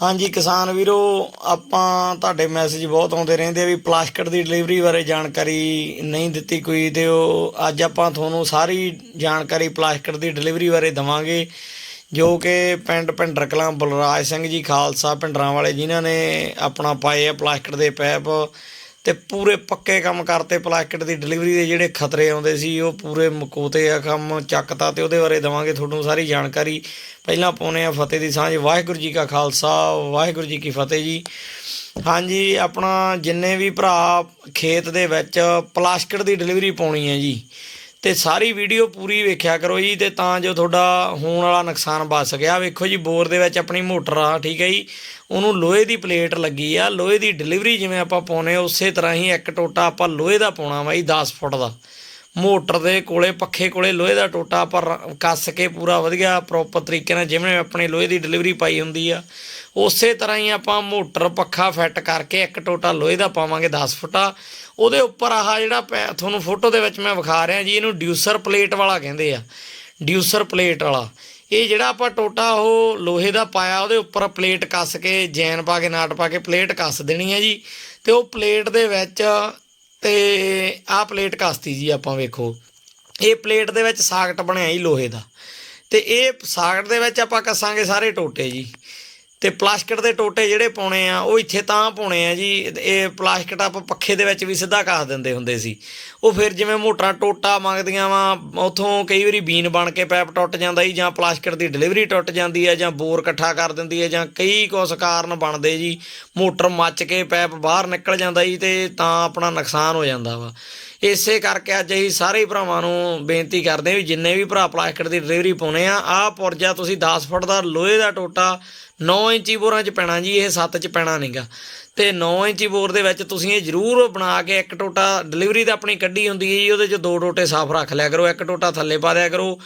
ਹਾਂਜੀ, ਕਿਸਾਨ ਵੀਰੋ, ਆਪਾਂ ਤੁਹਾਡੇ ਮੈਸੇਜ ਬਹੁਤ ਆਉਂਦੇ ਰਹਿੰਦੇ ਆ ਵੀ ਪਲਾਸਟਿਕ ਦੀ ਡਿਲੀਵਰੀ ਬਾਰੇ ਜਾਣਕਾਰੀ ਨਹੀਂ ਦਿੱਤੀ ਕੋਈ, ਤੇ ਉਹ ਅੱਜ ਆਪਾਂ ਤੁਹਾਨੂੰ ਸਾਰੀ ਜਾਣਕਾਰੀ ਪਲਾਸਟਿਕ ਦੀ ਡਿਲੀਵਰੀ ਬਾਰੇ ਦਵਾਂਗੇ, ਜੋ ਕਿ ਪਿੰਡ ਭਿੰਡਰ ਕਲਾਂ ਬਲਰਾਜ ਸਿੰਘ ਜੀ, ਖਾਲਸਾ ਭਿੰਡਰਾਂ ਵਾਲੇ ਜਿਨ੍ਹਾਂ ਨੇ ਆਪਣਾ ਪਾਏ ਆ ਪਲਾਸਟਿਕ ਦੇ ਪੈਪ ਤੇ ਪੂਰੇ ਪੱਕੇ ਕੰਮ ਕਰਤੇ ਪਲਾਸਟਿਕ ਦੀ ਡਿਲੀਵਰੀ ਦੇ ਜਿਹੜੇ ਖਤਰੇ ਆਉਂਦੇ ਸੀ, ਉਹ ਪੂਰੇ ਮਕੋਤੇ ਆ ਕੰਮ ਚੱਕਤਾ ਤੇ ਉਹਦੇ ਬਾਰੇ ਦਵਾਂਗੇ ਤੁਹਾਨੂੰ ਸਾਰੀ ਜਾਣਕਾਰੀ। ਪਹਿਲਾਂ ਪਾਉਨੇ ਆ ਫਤਿਹ ਦੀ ਸਾਂਝ। ਵਾਹਿਗੁਰੂ ਜੀ ਕਾ ਖਾਲਸਾ, ਵਾਹਿਗੁਰੂ ਜੀ ਕੀ ਫਤਿਹ ਜੀ। ਹਾਂਜੀ, ਆਪਣਾ ਜਿੰਨੇ ਵੀ ਭਰਾ ਖੇਤ ਦੇ ਵਿੱਚ ਪਲਾਸਟਿਕ ਦੀ ਡਿਲੀਵਰੀ ਪਾਉਣੀ ਹੈ ਜੀ। ਤੇ ਸਾਰੀ ਵੀਡੀਓ ਪੂਰੀ ਵੇਖਿਆ ਕਰੋ ਜੀ ਤੇ ਤਾਂ ਜੋ ਤੁਹਾਡਾ ਹੋਣ ਵਾਲਾ ਨੁਕਸਾਨ ਬਚ ਸਕਿਆ। ਵੇਖੋ ਜੀ ਬੋਰ ਦੇ ਵਿੱਚ ਆਪਣੀ ਮੋਟਰ ਆ ਠੀਕ ਹੈ ਜੀ। ਉਹਨੂੰ ਲੋਹੇ ਦੀ ਪਲੇਟ ਲੱਗੀ ਆ। ਲੋਹੇ ਦੀ ਡਿਲੀਵਰੀ ਜਿਵੇਂ ਆਪਾਂ ਪਾਉਨੇ ਆ, ਉਸੇ ਤਰ੍ਹਾਂ ਹੀ ਇੱਕ ਟੋਟਾ ਆਪਾਂ ਲੋਹੇ ਦਾ ਪਾਉਣਾ ਵਾ ਜੀ 10 ਫੁੱਟ ਦਾ। ਮੋਟਰ ਦੇ ਕੋਲੇ, ਪੱਖੇ ਕੋਲੇ ਲੋਹੇ ਦਾ ਟੋਟਾ ਆਪਾਂ ਰ- ਕੱਸ ਕੇ ਪੂਰਾ ਵਧੀਆ ਪ੍ਰੋਪਰ ਤਰੀਕੇ ਨਾਲ ਜਿਵੇਂ ਆਪਣੇ ਲੋਹੇ ਦੀ ਡਿਲੀਵਰੀ ਪਾਈ ਹੁੰਦੀ ਆ। ਉਸੇ ਤਰ੍ਹਾਂ ਹੀ ਆਪਾਂ ਮੋਟਰ, ਪੱਖਾ ਫਿੱਟ ਕਰਕੇ ਇੱਕ ਟੋਟਾ ਲੋਹੇ ਦਾ ਪਾਵਾਂਗੇ 10 ਫੁੱਟਾ। ਉਹਦੇ ਉੱਪਰ ਆਹ ਜਿਹੜਾ ਪੈ- ਤੁਹਾਨੂੰ ਫੋਟੋ ਦੇ ਵਿੱਚ ਮੈਂ ਵਿਖਾ ਰਿਹਾ ਜੀ, ਇਹਨੂੰ ਡਿਊਸਰ ਪਲੇਟ ਵਾਲਾ ਕਹਿੰਦੇ ਆ। ਡਿਊਸਰ ਪਲੇਟ ਵਾਲਾ। ਇਹ ਜਿਹੜਾ ਆਪਾਂ ਟੋਟਾ ਉਹ ਲੋਹੇ ਦਾ ਪਾਇਆ, ਉਹਦੇ ਉੱਪਰ ਪਲੇਟ ਕੱਸ ਕੇ, ਜੈਨ ਪਾ ਕੇ, ਨਾਟ ਪਾ ਕੇ ਪਲੇਟ ਕੱਸ ਦੇਣੀ ਹੈ ਜੀ। ਤੇ ਉਹ ਪਲੇਟ ਦੇ ਵਿੱਚ ਤੇ ਆਹ ਪਲੇਟ ਕੱਸਤੀ ਜੀ ਆਪਾਂ ਵੇਖੋ। ਇਹ ਪਲੇਟ ਦੇ ਵਿੱਚ ਸਾਕਟ ਬਣਿਆ ਜੀ ਲੋਹੇ ਦਾ। ਤੇ ਇਹ ਸਾਕਟ ਦੇ ਵਿੱਚ ਆਪਾਂ ਕੱਸਾਂਗੇ ਸਾਰੇ ਟੋਟੇ ਜੀ। ਤੇ ਪਲਾਸਟਿਕ ਦੇ ਟੋਟੇ ਜਿਹੜੇ ਪਾਉਣੇ ਆ, ਉਹ ਇੱਥੇ ਤਾਂ ਪਾਉਣੇ ਆ ਜੀ। ਇਹ ਪਲਾਸਟਿਕ ਆਪਾਂ ਪੱਖੇ ਦੇ ਵਿੱਚ ਵੀ ਸਿੱਧਾ ਕੱਸ ਦਿੰਦੇ ਹੁੰਦੇ ਸੀ। ਉਹ ਫਿਰ ਜਿਵੇਂ ਮੋਟਰਾਂ ਟੋਟਾ ਮੰਗਦੀਆਂ ਵਾ, ਉਥੋਂ ਕਈ ਵਾਰੀ ਬੀਨ ਬਣ ਕੇ ਪੈਪ ਟੁੱਟ ਜਾਂਦਾ ਜੀ, ਜਾਂ ਪਲਾਸਟਿਕ ਦੀ ਡਿਲੀਵਰੀ ਟੁੱਟ ਜਾਂਦੀ ਹੈ, ਜਾਂ ਬੋਰ ਇਕੱਠਾ ਕਰ ਦਿੰਦੀ ਹੈ, ਜਾਂ ਕਈ ਕੁਛ ਕਾਰਨ ਬਣਦੇ ਜੀ। ਮੋਟਰ ਮੱਚ ਕੇ ਪੈਪ ਬਾਹਰ ਨਿਕਲ ਜਾਂਦਾ ਜੀ ਤੇ ਤਾਂ ਆਪਣਾ ਨੁਕਸਾਨ ਹੋ ਜਾਂਦਾ ਵਾ। ਇਸੇ ਕਰਕੇ ਅੱਜ ਅਸੀਂ ਸਾਰੇ ਭਰਾਵਾਂ ਨੂੰ ਬੇਨਤੀ ਕਰਦੇ ਵੀ ਜਿੰਨੇ ਵੀ ਭਰਾ ਪਲਾਸਟਿਕ ਦੀ ਡਿਲੀਵਰੀ ਪਾਉਣੇ ਆ, ਆਹ ਪੁਰਜਾ ਤੁਸੀਂ 10 ਫੁੱਟ ਦਾ ਲੋਹੇ ਦਾ ਟੋਟਾ 9 ਇੰਚੀ ਬੋਰਾਂ 'ਚ ਪੈਣਾ ਜੀ, ਇਹ 7 'ਚ ਪੈਣਾ ਨਹੀਂਗਾ ਤੇ 9 ਇੰਚੀ ਬੋਰ ਦੇ ਵਿੱਚ ਤੁਸੀਂ ਇਹ ਜ਼ਰੂਰ ਬਣਾ ਕੇ ਇੱਕ ਟੋਟਾ ਡਿਲੀਵਰੀ ਤਾਂ ਆਪਣੀ ਕੱਢੀ ਹੁੰਦੀ ਹੈ ਜੀ, ਉਹਦੇ 'ਚ ਦੋ ਟੋਟੇ ਸਾਫ਼ ਰੱਖ ਲਿਆ ਕਰੋ, ਇੱਕ ਟੋਟਾ ਥੱਲੇ ਪਾ ਦਿਆ ਕਰੋ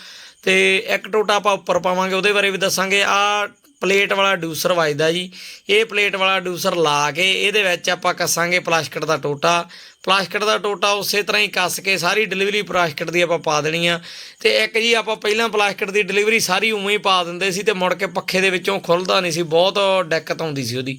ਤੇ ਇੱਕ ਟੋਟਾ ਆਪਾਂ ਉੱਪਰ ਪਾਵਾਂਗੇ, ਉਹਦੇ ਬਾਰੇ ਵੀ ਦੱਸਾਂਗੇ। ਆ ਪਲੇਟ ਵਾਲਾ ਡਿਊਸਰ ਵੱਜਦਾ ਜੀ। ਇਹ ਪਲੇਟ ਵਾਲਾ ਡਿਊਸਰ ਲਾ ਕੇ ਇਹਦੇ ਵਿੱਚ ਆਪਾਂ ਕੱਸਾਂਗੇ ਪਲਾਸਟਿਕ ਦਾ ਟੋਟਾ। ਪਲਾਸਟਿਕ ਦਾ ਟੋਟਾ ਉਸੇ ਤਰ੍ਹਾਂ ਹੀ ਕੱਸ ਕੇ ਸਾਰੀ ਡਿਲੀਵਰੀ ਪਲਾਸਟਿਕ ਦੀ ਆਪਾਂ ਪਾ ਦੇਣੀ ਆ। ਤੇ ਇੱਕ ਜੀ ਆਪਾਂ ਪਹਿਲਾਂ ਪਲਾਸਟਿਕ ਦੀ ਡਿਲੀਵਰੀ ਸਾਰੀ ਉਵੇਂ ਹੀ ਪਾ ਦਿੰਦੇ ਸੀ ਤੇ ਮੁੜ ਕੇ ਪੱਖੇ ਦੇ ਵਿੱਚੋਂ ਖੁੱਲਦਾ ਨਹੀਂ ਸੀ, ਬਹੁਤ ਦਿੱਕਤ ਆਉਂਦੀ ਸੀ ਉਹਦੀ।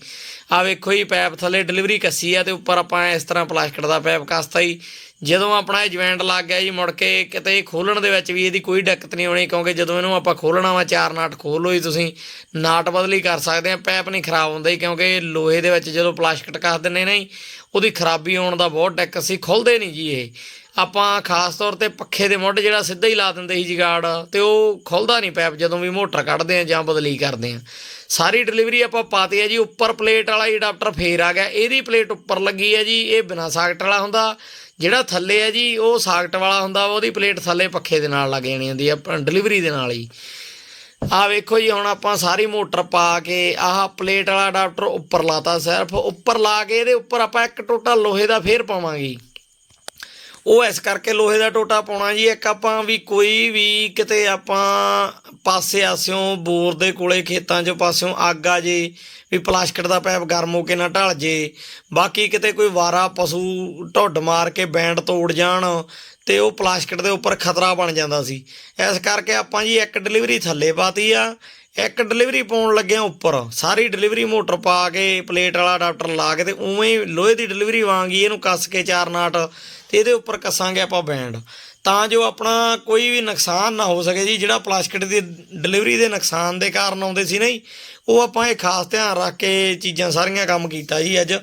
ਆ ਵੇਖੋ ਜੀ, ਪੈਪ ਥੱਲੇ ਡਿਲੀਵਰੀ ਕੱਸੀ ਆ ਤੇ ਉੱਪਰ ਆਪਾਂ ਇਸ ਤਰ੍ਹਾਂ ਪਲਾਸਟਿਕ ਦਾ ਪੈਪ ਕੱਸਤਾ ਜੀ। ਜਦੋਂ ਆਪਣਾ ਇਹ ਜੁਆਇੰਟ ਲੱਗ ਗਿਆ ਜੀ, ਮੁੜ ਕੇ ਕਿਤੇ ਖੋਲਣ ਦੇ ਵਿੱਚ ਵੀ ਇਹਦੀ ਕੋਈ ਦਿੱਕਤ ਨਹੀਂ ਆਉਣੀ ਕਿਉਂਕਿ ਜਦੋਂ ਇਹਨੂੰ ਆਪਾਂ ਖੋਲਣਾ ਵਾ, ਚਾਰ ਨਾਟ ਖੋਲੋ ਜੀ ਤੁਸੀਂ, ਨਾਟ ਬਦਲੀ ਕਰ ਸਕਦੇ ਆ ਪੈਪ ਨਹੀਂ ਖਰਾਬ ਹੁੰਦਾ ਜੀ, ਕਿਉਂਕਿ ਲੋਹੇ ਦੇ ਵਿੱਚ ਜਦੋਂ ਪਲਾਸਟਿਕ ਕੱਸ ਦਿੰਨੇ ਨਾ ਜੀ, ਉਹਦੀ ਖਰਾਬੀ ਆਉਣ ਦਾ ਬਹੁਤ ਡਿੱਕ ਸੀ ਖੁੱਲਦੇ ਨਹੀਂ ਜੀ ਇਹ। ਆਪਾਂ ਖਾਸ ਤੌਰ ਤੇ ਪੱਖੇ ਦੇ ਮੁੱਢ ਜਿਹੜਾ ਸਿੱਧਾ ਹੀ ਲਾ ਦਿੰਦੇ ਸੀ ਜਗਾੜ, ਤੇ ਉਹ ਖੁੱਲਦਾ ਨਹੀਂ ਪੈਪ ਜਦੋਂ ਵੀ ਮੋਟਰ ਕੱਢਦੇ ਆ ਜਾਂ ਬਦਲੀ ਕਰਦੇ ਆ ਸਾਰੀ ਡਿਲੀਵਰੀ ਆਪਾਂ ਪਾਤੀ ਹੈ ਜੀ, ਉੱਪਰ ਪਲੇਟ ਵਾਲਾ ਹੀ ਅਡਾਪਟਰ ਫੇਰ ਆ ਗਿਆ। ਇਹਦੀ ਪਲੇਟ ਉੱਪਰ ਲੱਗੀ ਹੈ ਜੀ, ਇਹ ਬਿਨਾ ਸਾਕਟ ਵਾਲਾ ਹੁੰਦਾ। ਜਿਹੜਾ ਥੱਲੇ ਹੈ ਜੀ, ਉਹ ਸਾਕਟ ਵਾਲਾ ਹੁੰਦਾ, ਉਹਦੀ ਪਲੇਟ ਥੱਲੇ ਪੱਖੇ ਦੇ ਨਾਲ ਲੱਗ ਜਾਣੀ ਹੁੰਦੀ ਆ ਡਿਲੀਵਰੀ ਦੇ ਨਾਲ ਹੀ। ਆ ਵੇਖੋ ਜੀ, ਹੁਣ ਆਪਾਂ ਸਾਰੀ ਮੋਟਰ ਪਾ ਕੇ ਆਹ ਪਲੇਟ ਵਾਲਾ ਅਡਾਪਟਰ ਉੱਪਰ ਲਾਤਾ। ਸਿਰਫ ਉੱਪਰ ਲਾ ਕੇ ਇਹਦੇ ਉੱਪਰ ਆਪਾਂ ਇੱਕ ਟੋਟਾ ਲੋਹੇ ਦਾ ਫੇਰ ਪਾਵਾਂਗੇ। ਉਹ ਇਸ ਕਰਕੇ ਲੋਹੇ ਦਾ ਟੋਟਾ ਪਾਉਣਾ ਜੀ। ਇੱਕ ਆਪਾਂ ਵੀ ਕੋਈ ਵੀ ਕਿਤੇ ਆਪਾਂ ਪਾਸੇ ਆਸਿਓਂ, ਬੋਰ ਦੇ ਕੋਲੇ ਖੇਤਾਂ 'ਚ ਪਾਸਿਓਂ ਅੱਗ ਆ ਜੇ, ਵੀ ਪਲਾਸਟਿਕ ਦਾ ਪੈਪ ਗਰਮ ਹੋ ਕੇ ਨਾ ਢਲ ਜੇ, ਬਾਕੀ ਕਿਤੇ ਕੋਈ ਵਾਰਾ, ਪਸ਼ੂ ਢੁੱਡ ਮਾਰ ਕੇ ਬੈਂਡ ਤੋੜ ਜਾਣ ਤੇ ਉਹ ਪਲਾਸਟਿਕ ਦੇ ਉੱਪਰ ਖਤਰਾ ਬਣ ਜਾਂਦਾ ਸੀ। ਇਸ ਕਰਕੇ ਆਪਾਂ ਜੀ ਇੱਕ ਡਿਲੀਵਰੀ ਥੱਲੇ ਪਾਤੀ ਆ। ਇੱਕ ਡਿਲੀਵਰੀ ਪਾਉਣ ਲੱਗਿਆ ਉੱਪਰ। ਸਾਰੀ ਡਿਲੀਵਰੀ ਮੋਟਰ ਪਾ ਕੇ, ਪਲੇਟ ਵਾਲਾ ਅਡਾਪਟਰ ਲਾ ਕੇ ਤੇ ਉਵੇਂ ਹੀ ਲੋਹੇ ਦੀ ਡਿਲੀਵਰੀ ਵਾਂਗੀ ਇਹਨੂੰ ਕੱਸ ਕੇ ਚਾਰ ਨਾਟ ਤੇ ਇਹਦੇ ਉੱਪਰ ਕੱਸਾਂਗੇ ਆਪਾਂ ਬੈਂਡ। ਤਾਂ ਜੋ ਆਪਣਾ ਕੋਈ ਵੀ ਨੁਕਸਾਨ ਨਾ ਹੋ ਸਕੇ ਜੀ, ਜਿਹੜਾ ਪਲਾਸਟਿਕ ਦੀ ਡਿਲੀਵਰੀ ਦੇ ਨੁਕਸਾਨ ਦੇ ਕਾਰਨ ਆਉਂਦੇ ਸੀ ਨਹੀਂ, ਉਹ ਆਪਾਂ ਇਹ ਖਾਸ ਧਿਆਨ ਰੱਖ ਕੇ ਚੀਜ਼ਾਂ ਸਾਰੀਆਂ ਕੰਮ ਕੀਤਾ ਜੀ ਅੱਜ।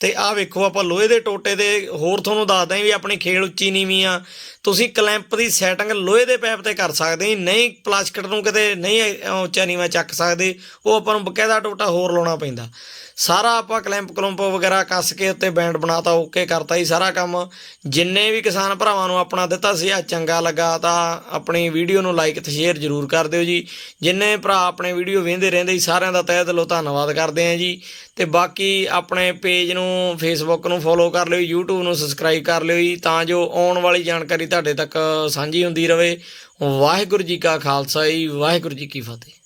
ਤੇ ਆਹ ਵੇਖੋ ਆਪਾਂ ਲੋਹੇ ਦੇ ਟੋਟੇ ਦੇ, ਹੋਰ ਤੁਹਾਨੂੰ ਦੱਸਦਾ ਵੀ ਆਪਣੀ ਖੇਲ ਉੱਚੀ ਨੀਵੀਂ ਆ। ਤੁਸੀਂ ਕਲੈਂਪ ਦੀ ਸੈਟਿੰਗ ਲੋਹੇ ਦੇ ਪੈਪ ਤੇ ਕਰ ਸਕਦੇ ਨਹੀਂ ਪਲਾਸਟਿਕ ਨੂੰ ਕਿਤੇ ਨਹੀਂ ਉੱਚਾ ਨੀਵਾਂ ਚੱਕ ਸਕਦੇ, ਉਹ ਆਪਾਂ ਨੂੰ ਬਕਾਇਦਾ ਟੋਟਾ ਹੋਰ ਲਾਉਣਾ ਪੈਂਦਾ। ਸਾਰਾ ਆਪਾਂ ਕਲੈਂਪ ਕਲੰਪ ਵਗੈਰਾ ਕੱਸ ਕੇ ਉੱਤੇ ਬੈਂਡ ਬਣਾਤਾ ਓਕੇ ਕਰਤਾ ਜੀ ਸਾਰਾ ਕੰਮ। ਜਿੰਨੇ ਵੀ ਕਿਸਾਨ ਭਰਾਵਾਂ ਨੂੰ ਆਪਣਾ ਦਿੱਤਾ ਸੀ ਆ ਚੰਗਾ ਲੱਗਾ ਤਾਂ ਆਪਣੀ ਵੀਡੀਓ ਨੂੰ ਲਾਈਕ ਤੇ ਸ਼ੇਅਰ ਜ਼ਰੂਰ ਕਰ ਦਿਓ ਜੀ। ਜਿੰਨੇ ਭਰਾ ਆਪਣੇ ਵੀਡੀਓ ਵੇਖਦੇ ਰਹਿੰਦੇ ਜੀ, ਸਾਰਿਆਂ ਦਾ ਤਹਿ ਦਿਲੋਂ ਧੰਨਵਾਦ ਕਰਦੇ ਆਂ ਜੀ। ਤੇ ਬਾਕੀ ਆਪਣੇ ਪੇਜ ਨੂੰ ਫੇਸਬੁੱਕ ਨੂੰ ਫੋਲੋ ਕਰ ਲਿਓ, YouTube ਨੂੰ ਸਬਸਕ੍ਰਾਈਬ ਕਰ ਲਿਓ ਜੀ, ਤਾਂ ਜੋ ਆਉਣ ਵਾਲੀ ਜਾਣਕਾਰੀ ਤੁਹਾਡੇ ਤੱਕ ਸਾਂਝੀ ਹੁੰਦੀ ਰਹੇ। ਵਾਹਿਗੁਰੂ ਜੀ ਕਾ ਖਾਲਸਾ ਜੀ, ਵਾਹਿਗੁਰੂ ਜੀ ਕੀ ਫਤਿਹ।